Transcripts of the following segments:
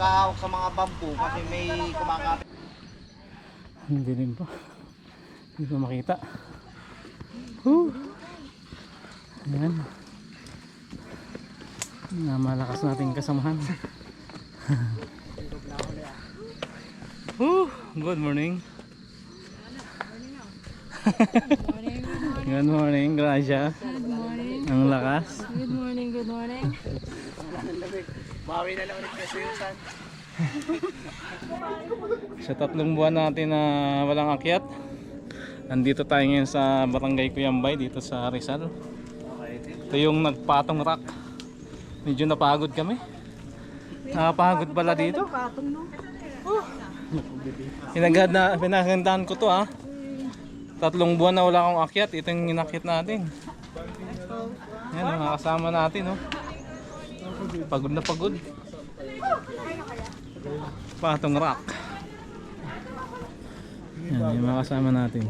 tayo sa mga bamboo kasi may kumakapit. Hindi rin po. Hindi ko makita. Whew. Ayan. Na malakas nating kasamahan. Whew. Good morning. good morning, Gracia. Good morning. Ang lakas. Good morning, good morning. Bawi na lang ulit kasi yung sun. Sa tatlong buwan natin na walang akyat, nandito tayo ngayon sa Barangay Cuyambay dito sa Rizal. Ito yung nagpatong rock. Medyo napagod kami. Nakapagod pala dito. Pinaganda, pinagandaan ko to ha. Tatlong buwan na wala akong akyat. Ito yung inakyat natin. Yan, mga kasama natin. Oh. Pagod na pagod. Patong rock. Yan, yung mga kasama natin.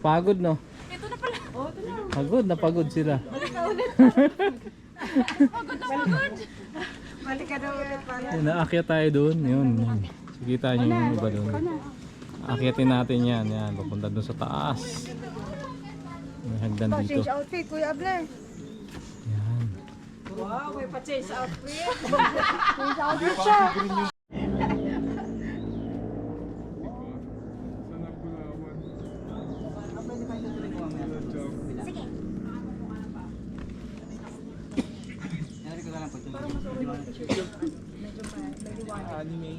Pagod no? Ito na pala. Oh, ito na. Pagod na pagod sila. Pagod na pagod. Balik ka daw ulit pala. Naakyat tayo doon. Yun, yun. Kita nyo yung iba doon. Akyatin natin yan. Yan, papunta doon sa taas. May hagdan dito. outfit, Kuya Able. Wow, may pa-change outfit.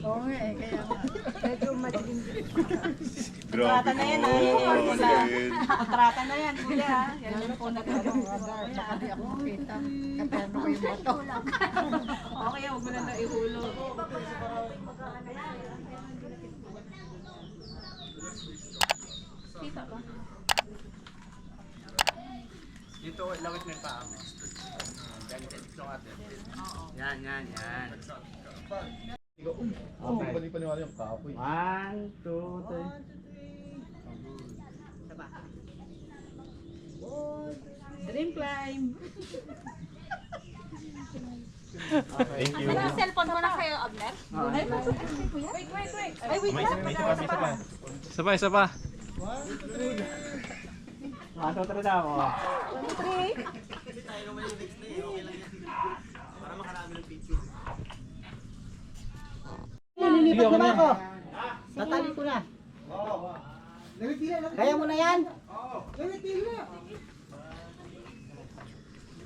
Oo nga eh, kaya. Grabe na yan, ah. Yung pula. Kontrata na yan, kuya. ah. Yan yung po nagano. Saka di ako makita. Kaperno ko yung bato. Okay, huwag mo na na ihulog. Tita ba? Dito, lawit na yung paa mo. Yan, dito ka Yan, yan, yan. Ako oh, paniwala yung kapoy. One, two, three. Dream climb. Thank you. Ano cellphone mo na sa'yo, Abner? Ay, wait, wait, wait. Ay, wait lang. isa pa, isa pa. Isa pa, isa pa. One, two, three daw. oh. Nililipat mo na ako. Tatali ko na. Kaya mo na yan?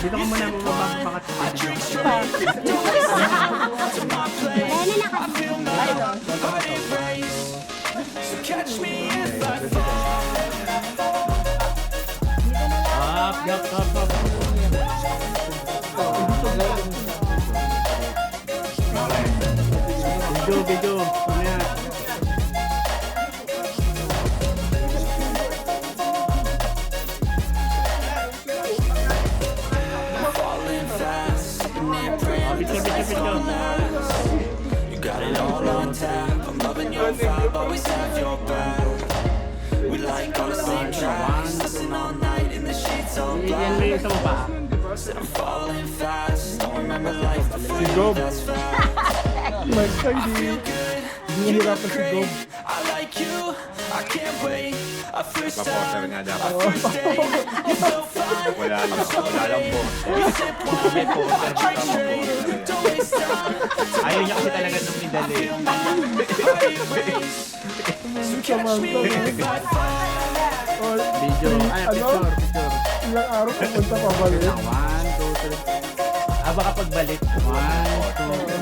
Dito ka muna I fall Up, up, video. Ayaw niya kasi talaga nung idali. Feel my heart erase. So catch me if I fall. Video. Ay, picture, picture. Ilang araw pupunta pa ba rin? One, two, three. Ah, baka pagbalik. One, two, three.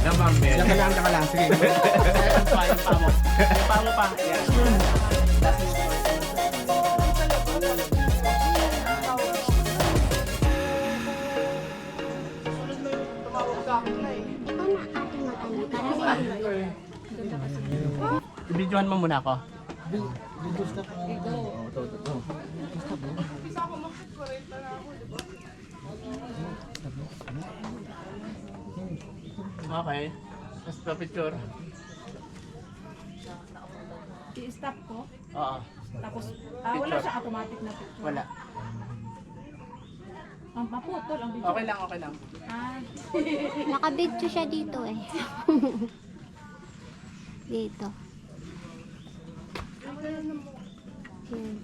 Naman, Ben. Diyan ka lang, diyan ka lang. Sige. Yung pa, yung pa mo. Yung pa mo pa. Yan. Videohan mo muna ako. Okay. Tapos pa picture. I-stop ko. Oo. Tapos, ah, wala siya automatic na picture. Wala. Ang maputol ang video. Okay lang, okay lang. Ah, Nakabidyo siya dito eh. dito. Yan.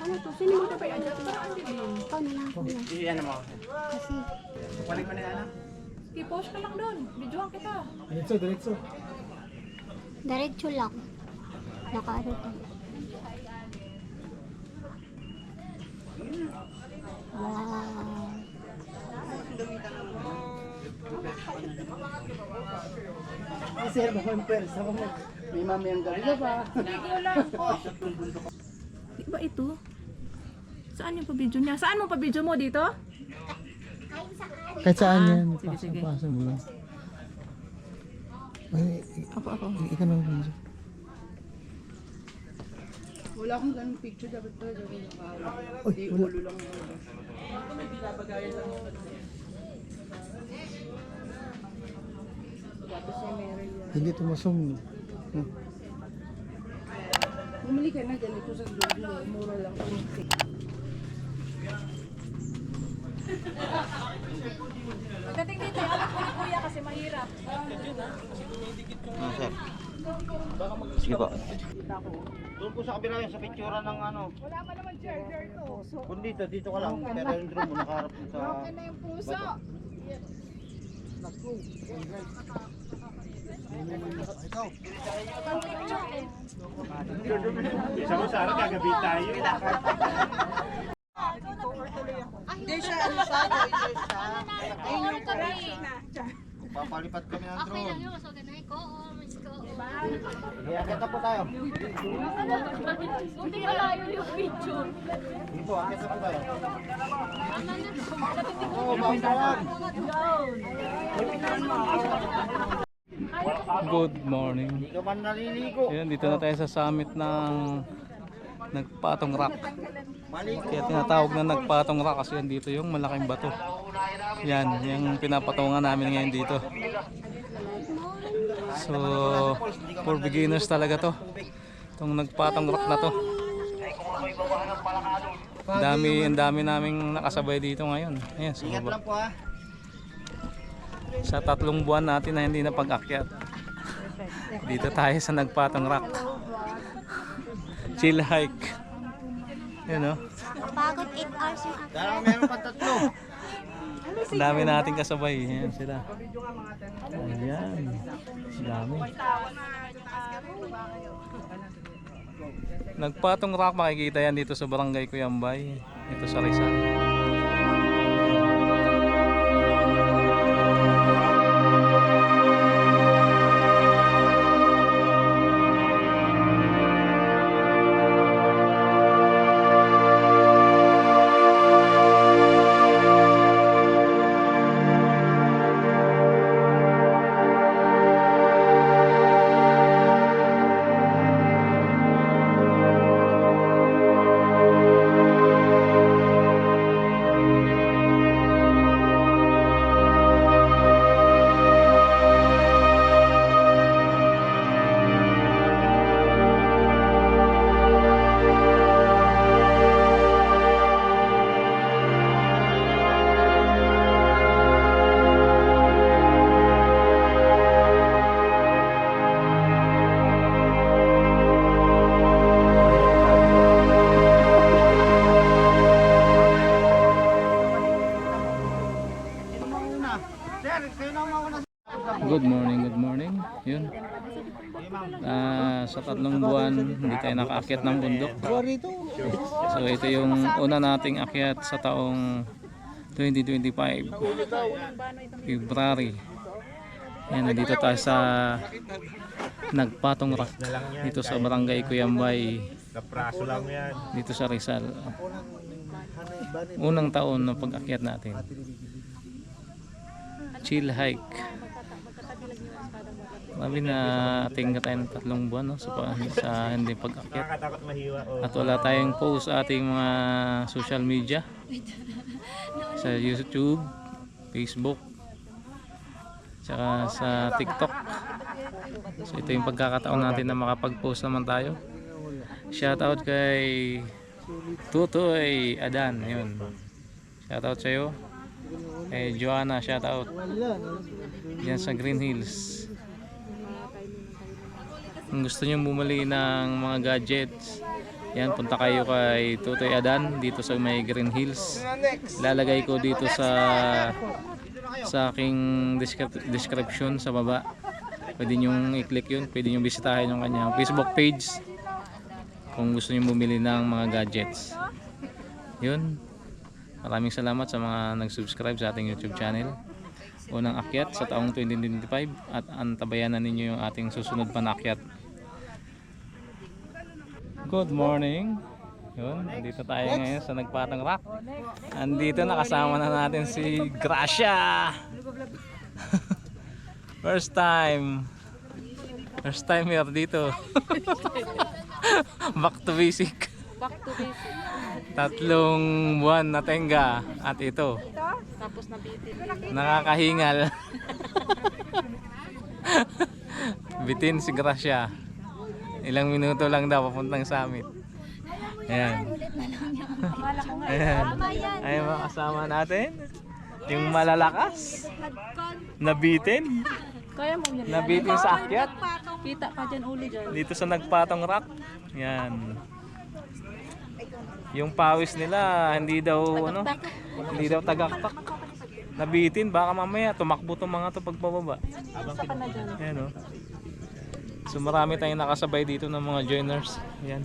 Ano to? Sino mo tapay? Ikaw na lang. Ikaw na. I-ano mo. Kasi, Kukulik mo na yan, post ka lang doon. Videohan kita. Diretso, diretso. diretso lang. Nakaano to. Sir, pers. Ako mo. May mami ang gabi ka. Di ba ito? Saan yung pa-video niya? Saan mo pa-video mo dito? Kahit saan yan. sige, sige. Pasok mo lang. Ay, Ako, ako. ikaw na lang. Wala akong ganung picture. Dapat pala gawin yung Uy, wala. lang. Hindi tumasong. Hmm. Bumili ka na ganito sa dulo. Mura lang. Pagdating dito, alam ko ni kuya kasi mahirap. Sige po. Doon po sa kabila yun, sa pictura ng ano. Wala pa naman charger to. Kung dito, dito ka lang. Pero yung drone mo nakaharap mo sa... Broken na yung puso. Isa mo sana gagabi tayo. Papalipat kami ng drone. Sige, akit na po tayo. Hindi malayo yung picture. Po, akit na po tayo. Oo, bawang Good morning. Hindi ka man naliligo. Ayan, dito na tayo sa summit ng Nagpatong Rock. Kaya tinatawag na Nagpatong Rock kasi yan dito yung malaking bato. Yan, yung pinapatungan namin ngayon dito. So, for beginners talaga to. Itong Nagpatong Rock na to. Dami, ang dami naming nakasabay dito ngayon. Ayan, sa baba. Sa tatlong buwan natin na hindi na pag-akyat. Dito tayo sa Nagpatong Rock. Chill hike. Yan o. Pagod 8 hours yung ako. Dahil meron pa tatlo. Ang dami nating kasabay. Yan sila. Ayan. Ang dami. Nagpatong rock makikita yan dito sa barangay Kuyambay. Dito sa Rizal. Good morning, good morning. Yun. Ah, sa tatlong buwan, hindi tayo nakaakyat ng bundok. So ito yung una nating akyat sa taong 2025. February. Yan, nandito tayo sa Nagpatong Rock. Dito sa Barangay Kuyambay. Dito sa Rizal. Unang taon na pag-akyat natin. Chill hike. Sabi na tingga tayo ng tatlong buwan no, sa, pa- sa hindi. Oh. At wala tayong post sa ating mga social media. Sa YouTube, Facebook, tsaka sa TikTok. So ito yung pagkakataon natin na makapag-post naman tayo. Shoutout kay Tutoy Adan, yun. Shoutout sa'yo. Kay Joanna, shoutout. Yan sa Green Hills. Kung gusto niyo bumili ng mga gadgets, yan, punta kayo kay Tutoy Adan dito sa may Green Hills. Lalagay ko dito sa sa aking descrip- description sa baba. Pwede nyo i-click yun, pwede nyo bisitahin yung kanyang Facebook page kung gusto niyo bumili ng mga gadgets. Yun. Maraming salamat sa mga nag-subscribe sa ating YouTube channel. Unang akyat sa taong 2025 at antabayanan ninyo yung ating susunod pa na akyat. Good morning. Yun, andito tayo ngayon sa Nagpatang Rock. Andito nakasama na natin si Gracia. First time. First time here dito. Back to basic. Back to basic. Tatlong buwan na tenga at ito. Tapos nabitin. Nakakahingal. Bitin si Gracia. Ilang minuto lang daw papuntang summit. Ayan. Ayan. Ayan mga kasama natin. Yung malalakas. Nabitin. Kaya mo yun. Nabitin sa akyat. Kita ka dyan uli dyan. Dito sa nagpatong rock. Yan. Yung pawis nila, hindi daw ano, hindi daw tagaktak. Nabitin, baka mamaya tumakbo tong mga to pagbababa. Yan oh. So marami tayong nakasabay dito ng mga joiners. Yan.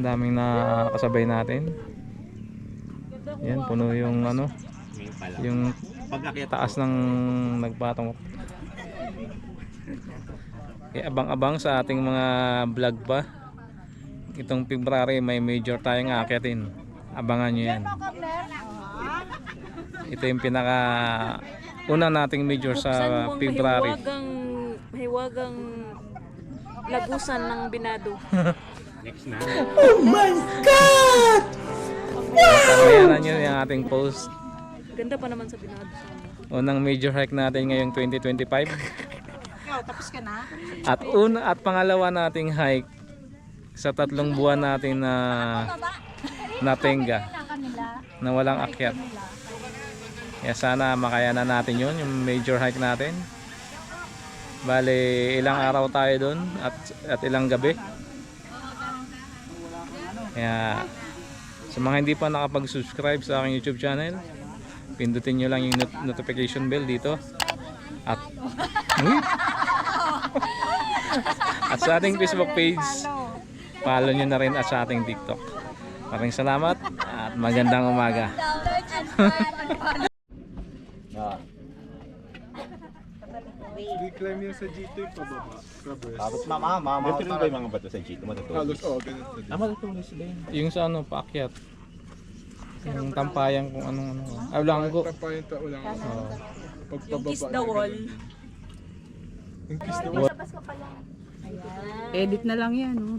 Ang daming nakasabay natin. Yan, puno yung ano, yung taas ng nagpatong eh, abang-abang sa ating mga vlog pa. Itong February may major tayong aakyatin. Abangan nyo yan. Ito yung pinaka una nating major sa February. Mahiwagang, mahiwagang lagusan ng binado. Bayaran nyo yung ating post. Ganda pa naman sa binado. Unang major hike natin ngayong 2025. At una at pangalawa nating hike sa tatlong buwan natin na natenga na walang akyat. Kaya sana makayanan natin yun, yung major hike natin. Bale, ilang araw tayo doon at, at ilang gabi. Kaya sa mga hindi pa nakapag-subscribe sa aking YouTube channel, pindutin nyo lang yung not- notification bell dito. At Hmm? at sa ating Facebook page, follow nyo na rin at sa ating TikTok. Maraming salamat at magandang umaga. Reclaim yung sa G2 yung pababa. Progress. Tapos mama, mama. Natuloy ba yung mga bato sa G? Matutuloy. Halos, oh, ganun sa Ah, matutuloy sila yun. Yung sa ano, paakyat. Yung tampayan kung anong ano. Ah, langgo. Tapayan ta ulang. Oo. Pagpababa. Kiss the wall. Yung kiss the wall. Edit na lang yan. Oh.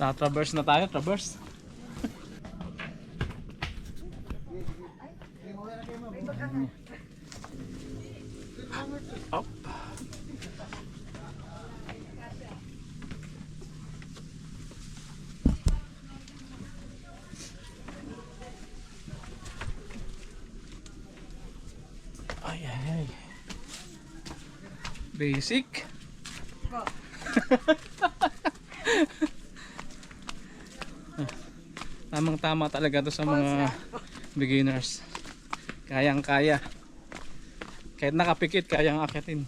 Tatraverse na tayo, traverse. Up. Ay, ay, ay. Basic. Tamang tama talaga to sa mga beginners. Kayang kaya. Kahit nakapikit, kayang akitin.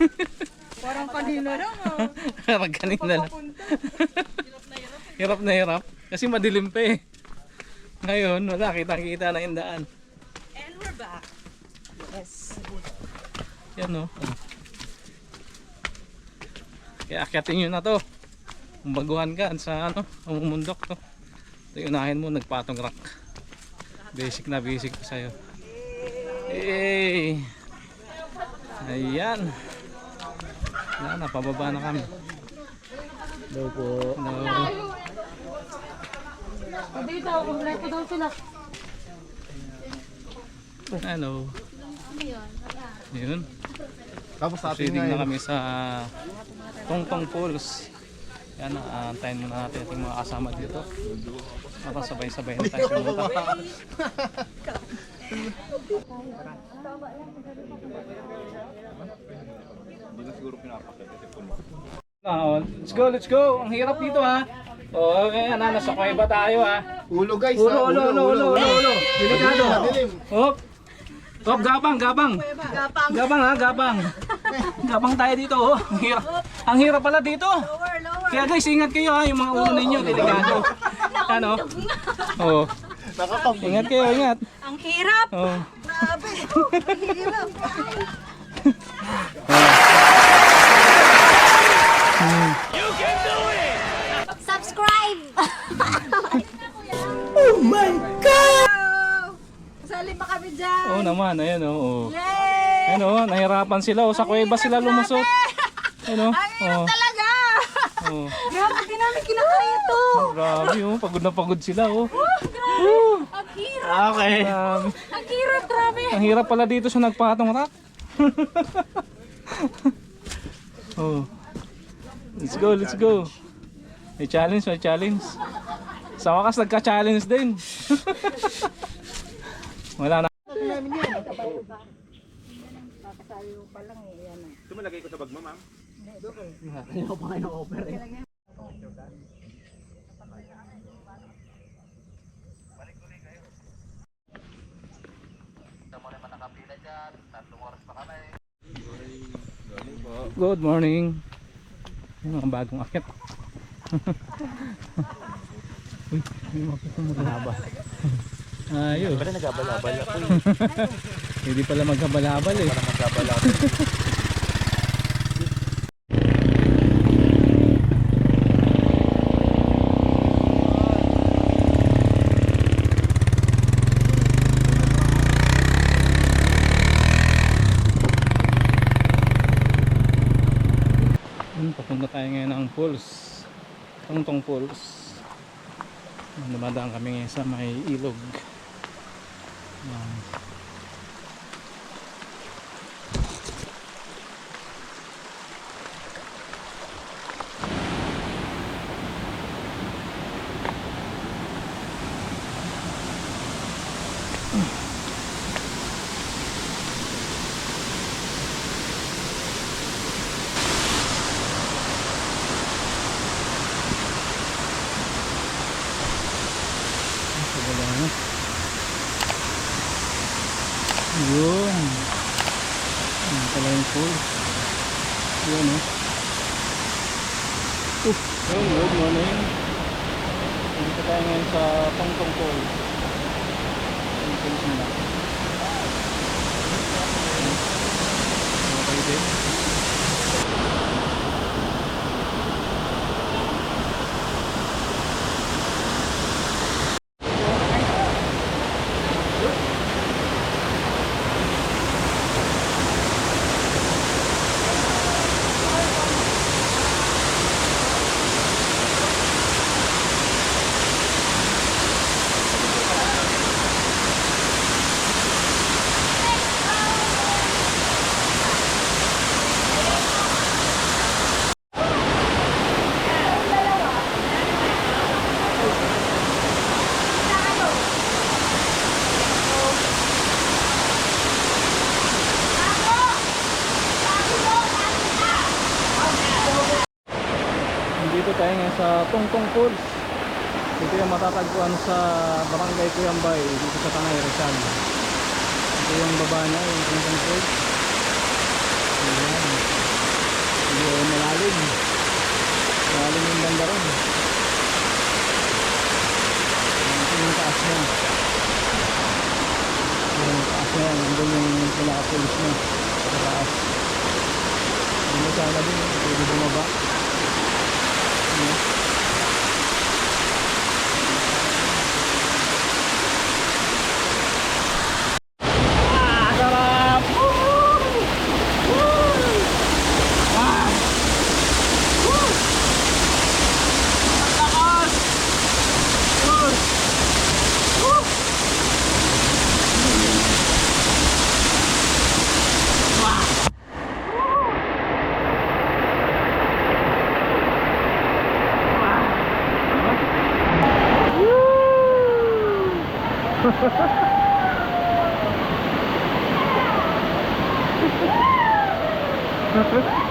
Parang kanina lang ah. Parang kanina lang. hirap na hirap. Kasi madilim pa eh. Ngayon, wala. Kitang-kita na yung daan. And we're back. Yes. Yan o. Kaya akyatin nyo na to. Kung baguhan ka sa ano, umumundok to. Ito yung unahin mo, nagpatong rock. Basic na basic to sa'yo. Hey! Ayan. Yan, napababa na kami. Hello po. No. Dito, kompleto daw sila. Hello. Yun. Tapos atin na kami sa Tongtong Falls. Yan, uh, antayin muna natin ating mga kasama dito. Para sabay-sabay na tayo pumunta. Ah, oh, let's go, let's go. Ang hirap dito ha. Oh, eh, ano, nasa kuweba tayo ha. Ulo guys. Ulo, ha? ulo, ulo, ulo, ulo, ulo. Delikado. Hop. Hop, gabang, gabang. Gapang. Gabang ha, gabang. Gabang tayo dito oh. Ang hirap. Ang hirap pala dito. Kaya guys, ingat kayo ha, yung mga ulo ninyo, delikado. Ano? Oh. Nakapag. Ingat kayo, ingat. Ang hirap. Oh. Grabe. Ang hirap. Subscribe! Sali pa kami dyan. Oh naman, ayan oh. oh. Yay! Ayan oh, nahirapan sila oh, sa kuweba sila lumusot. Ayan oh. Oh. Talaga. Oh. Grabe, di namin kinakaya to. Grabe oh, pagod na pagod sila oh. Ang hirap. Okay. Grabe. Ang hirap, grabe. Ang hirap pala dito sa nagpatong rock. oh. Let's go, let's go. May challenge, may challenge. Sa wakas nagka-challenge din. Wala na. Ito malagay ko sa bag mo, ma'am. Good morning. Yung mga bagong akit. Uy, may mga maghaba. Ayos. Pwede nagabal-abal ako. Hindi pala maghabal-habal eh. Nagabal-abal. Hmm, papunta tayo ngayon ng Falls. Tongtong Falls. Dumadaan kami ngayon sa may ilog. Sa baba na. Yun. Yan pala yung falls. Yun oh. Uh, yun, good morning. Dito tayo ngayon sa Tongtong Falls. Yung falls nila. Okay din. Tongtong Falls. Ito yung matatagpuan sa Barangay Cuyambay dito sa Tanay Rizal. Ito yung baba niya, yung entrance road. Ayan. Oh, malalim. Malalim yung banda ron. Ito yung taas niya. Yung taas niya, nandun yung pinaka-police niya. Sa taas. Hindi sana din, pwede bumaba. Gracias.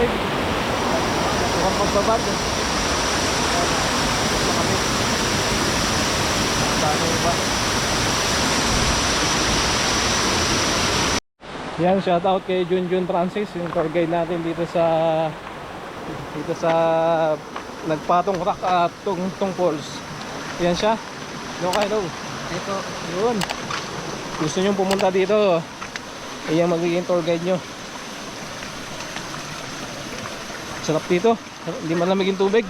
Malamig. Mukhang magbabad. Ang dami ba? Yan, shout out kay Junjun Francis, yung tour guide natin dito sa dito sa nagpatong rock at tungtong falls. Yan siya. Yo kayo. Ito. Yun. Gusto nyo pumunta dito, ayan magiging tour guide nyo. Sarap dito. Hindi malamig yung tubig.